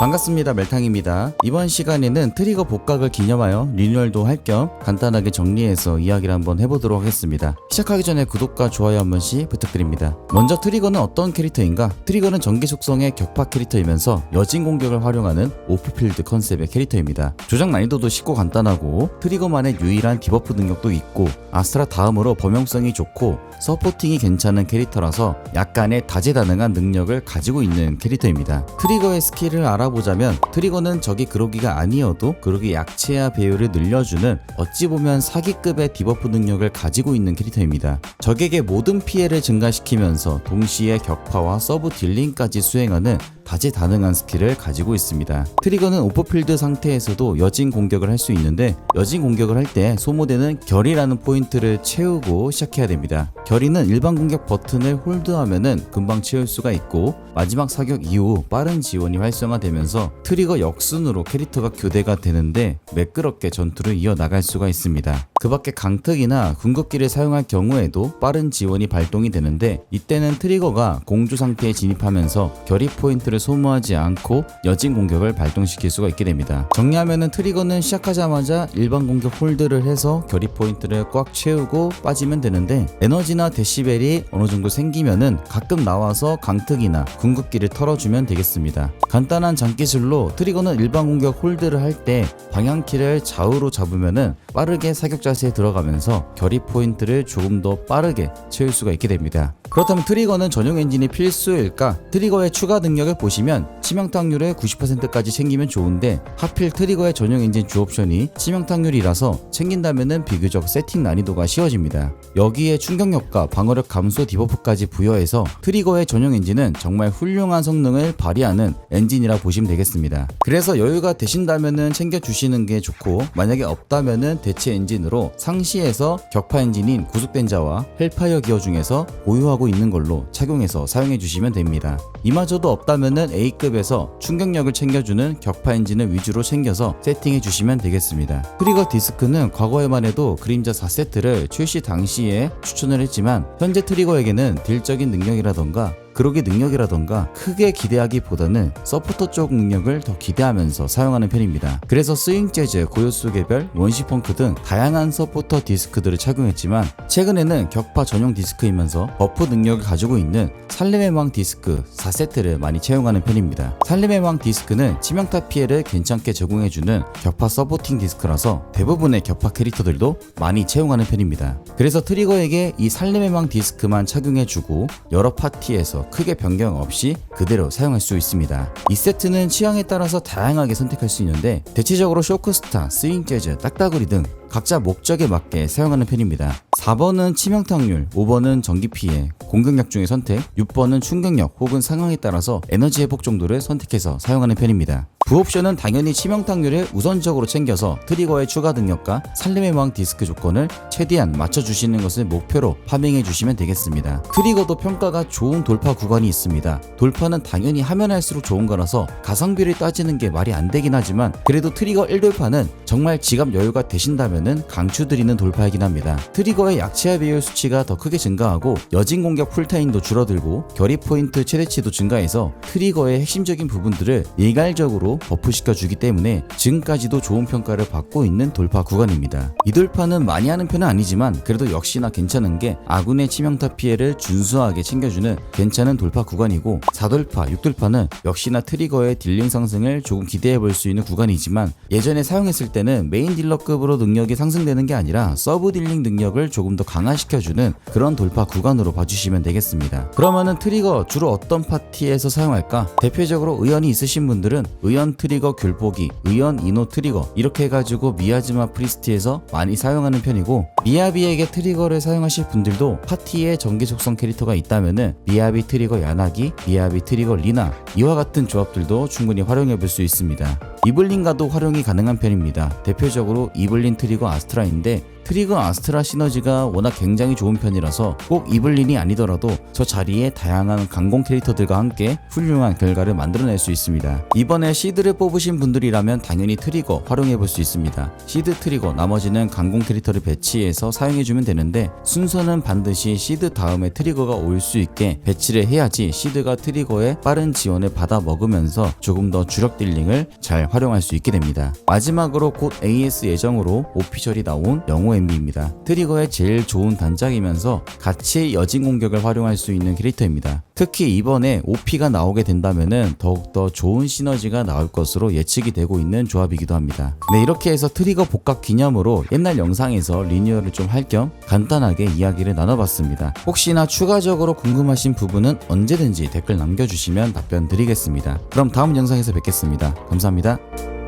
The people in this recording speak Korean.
반갑습니다 멜탕입니다. 이번 시간에는 트리거 복각을 기념하여 리뉴얼도 할 겸 간단하게 정리해서 이야기를 한번 해보도록 하겠습니다. 시작하기 전에 구독과 좋아요 한 번씩 부탁드립니다. 먼저 트리거는 어떤 캐릭터인가? 트리거는 전기 속성의 격파 캐릭터이면서 여진 공격을 활용하는 오프필드 컨셉의 캐릭터입니다. 조작 난이도도 쉽고 간단하고 트리거만의 유일한 디버프 능력도 있고 아스트라 다음으로 범용성이 좋고 서포팅이 괜찮은 캐릭터라서 약간의 다재다능한 능력을 가지고 있는 캐릭터입니다. 트리거의 스킬을 알아 보자면 트리거는 적이 그로기가 아니어도 그로기 약체와 배율을 늘려주는 어찌 보면 사기급의 디버프 능력을 가지고 있는 캐릭터입니다. 적에게 모든 피해를 증가시키면서 동시에 격파와 서브 딜링까지 수행하는 다재다능한 스킬을 가지고 있습니다. 트리거는 오퍼필드 상태에서도 여진 공격을 할 수 있는데 여진 공격을 할 때 소모되는 결이라는 포인트를 채우고 시작해야 됩니다. 결이는 일반 공격 버튼을 홀드하면은 금방 채울 수가 있고 마지막 사격 이후 빠른 지원이 활성화되면서 트리거 역순으로 캐릭터가 교대가 되는데 매끄럽게 전투를 이어나갈 수가 있습니다. 그 밖에 강특이나 궁극기를 사용할 경우에도 빠른 지원이 발동이 되는데 이때는 트리거가 공주 상태에 진입하면서 결이 포인트를 소모하지 않고 여진 공격을 발동시킬 수가 있게 됩니다. 정리하면은 트리거는 시작하자마자 일반 공격 홀드를 해서 결이 포인트를 꽉 채우고 빠지면 되는데 에너지나 데시벨이 어느 정도 생기면은 가끔 나와서 강특이나 궁극기를 털어주면 되겠습니다. 간단한 장기술로 트리거는 일반 공격 홀드를 할 때 방향키를 좌우로 잡으면은 빠르게 사격 자 세에 들어가면서 결이 포인트를 조금 더 빠르게 채울 수가 있게 됩니다. 그렇다면 트리거는 전용 엔진이 필수일까? 트리거의 추가 능력을 보시면 치명타률을 90%까지 챙기면 좋은데 하필 트리거의 전용 엔진 주 옵션이 치명타률이라서 챙긴다면은 비교적 세팅 난이도가 쉬워집니다. 여기에 충격력과 방어력 감소 디버프까지 부여해서 트리거의 전용 엔진은 정말 훌륭한 성능을 발휘하는 엔진이라 보시면 되겠습니다. 그래서 여유가 되신다면은 챙겨 주시는 게 좋고 만약에 없다면은 대체 엔진으로 상시에서 격파 엔진인 구속된 자와 헬파이어 기어 중에서 보유하고 있는 걸로 착용해서 사용해 주시면 됩니다. 이마저도 없다면은 A급에서 충격력을 챙겨주는 격파 엔진을 위주로 챙겨서 세팅해 주시면 되겠습니다. 트리거 디스크는 과거에만 해도 그림자 4세트를 출시 당시에 추천을 했지만 현재 트리거에게는 딜적인 능력이라던가 그러기 능력이라던가 크게 기대하기보다는 서포터 쪽 능력을 더 기대하면서 사용하는 편입니다. 그래서 스윙 재즈, 고요수 개별, 원시 펑크 등 다양한 서포터 디스크들을 착용했지만 최근에는 격파 전용 디스크이면서 버프 능력을 가지고 있는 살림의 왕 디스크 4세트를 많이 채용하는 편입니다. 살림의 왕 디스크는 치명타 피해를 괜찮게 제공해주는 격파 서포팅 디스크라서 대부분의 격파 캐릭터들도 많이 채용하는 편입니다. 그래서 트리거에게 이 살림의 왕 디스크만 착용해주고 여러 파티에서 크게 변경 없이 그대로 사용할 수 있습니다. 이 세트는 취향에 따라서 다양하게 선택할 수 있는데 대체적으로 쇼크스타, 스윙 재즈, 딱따구리 등 각자 목적에 맞게 사용하는 편입니다. 4번은 치명타률, 5번은 전기 피해, 공격력 중에 선택, 6번은 충격력 혹은 상황에 따라서 에너지 회복 정도를 선택해서 사용하는 편입니다. 부옵션은 당연히 치명타률을 우선적으로 챙겨서 트리거의 추가 능력과 살림의 왕 디스크 조건을 최대한 맞춰주시는 것을 목표로 파밍해 주시면 되겠습니다. 트리거도 평가가 좋은 돌파 구간이 있습니다. 돌파는 당연히 하면 할수록 좋은 거라서 가성비를 따지는 게 말이 안 되긴 하지만 그래도 트리거 1돌파는 정말 지갑 여유가 되신다면은 강추드리는 돌파이긴 합니다. 트리거의 약체화 비율 수치가 더 크게 증가하고 여진 공격 쿨타임도 줄어들고 결이 포인트 최대치도 증가해서 트리거의 핵심적인 부분들을 일괄적으로 버프시켜 주기 때문에 지금까지도 좋은 평가를 받고 있는 돌파 구간입니다. 이 돌파는 많이 하는 편은 아니지만 그래도 역시나 괜찮은 게 아군의 치명타 피해를 준수하게 챙겨주는 괜찮은 돌파 구간이고 4돌파, 6돌파는 역시나 트리거의 딜링 상승을 조금 기대해 볼 수 있는 구간이지만 예전에 사용했을 때는 메인 딜러급으로 능력이 상승되는 게 아니라 서브 딜링 능력을 조금 더 강화시켜주는 그런 돌파 구간으로 봐주시면 되겠습니다. 그러면은 트리거 주로 어떤 파티에서 사용할까? 대표적으로 의연이 있으신 분들은 의연 트리거 귤보기, 의연 이노 트리거 이렇게 해가지고 미야즈마 프리스트에서 많이 사용하는 편이고 미야비에게 트리거를 사용하실 분들도 파티에 전기 속성 캐릭터가 있다면은 미야비 트리거 야나기, 미야비 트리거 리나 이와 같은 조합들도 충분히 활용해 볼 수 있습니다. 이블린과도 활용이 가능한 편입니다. 대표적으로 이블린 트리거 아스트라인데 트리거 아스트라 시너지가 워낙 굉장히 좋은 편이라서 꼭 이블린이 아니더라도 저 자리에 다양한 강공 캐릭터들과 함께 훌륭한 결과를 만들어낼 수 있습니다. 이번에 시드를 뽑으신 분들이라면 당연히 트리거 활용해 볼 수 있습니다. 시드 트리거 나머지는 강공 캐릭터를 배치해서 사용해주면 되는데 순서는 반드시 시드 다음에 트리거가 올 수 있게 배치를 해야지 시드가 트리거의 빠른 지원을 받아 먹으면서 조금 더 주력 딜링을 잘 활용할 수 있게 됩니다. 마지막으로 곧 AS 예정으로 오피셜이 나온 영호 MB입니다. 트리거의 제일 좋은 단짝이면서 같이 여진 공격을 활용할 수 있는 캐릭터입니다. 특히 이번에 OP가 나오게 된다면은 더욱더 좋은 시너지가 나올 것으로 예측이 되고 있는 조합이기도 합니다. 네, 이렇게 해서 트리거 복각 기념으로 옛날 영상에서 리뉴얼을 좀 할 겸 간단하게 이야기를 나눠봤습니다. 혹시나 추가적으로 궁금하신 부분은 언제든지 댓글 남겨주시면 답변 드리겠습니다. 그럼 다음 영상에서 뵙겠습니다. 감사합니다.